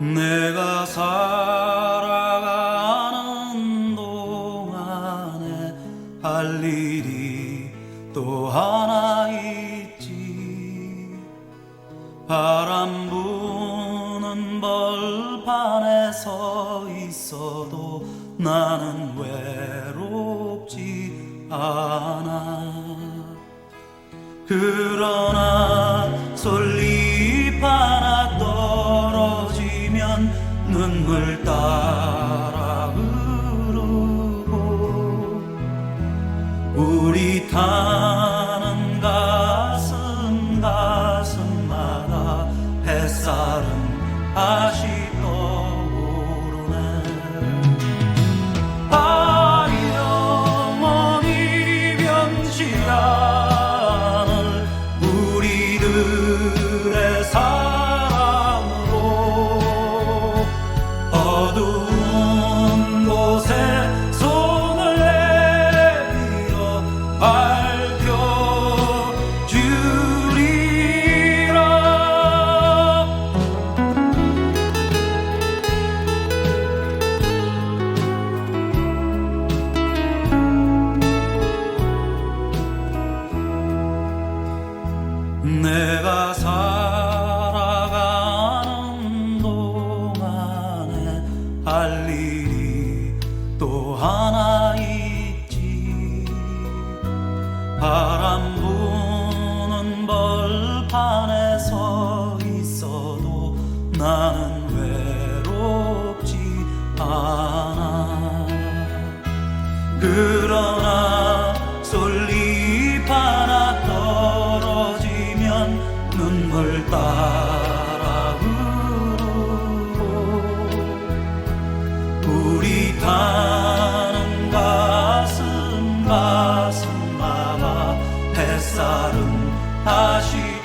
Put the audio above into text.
내가 살아가는 동안에 할 일이 또 하나 바람 부는 벌판에 서 있어도 나는 외롭지 않아. 그러나 솔잎 하나 떨어지면 눈물 따라 흐르고 우리 타 내가 살아가는 동안에 할 일이 또 하나 널 따라 울어 우리 타는 가슴 가슴 남아 햇살은 다시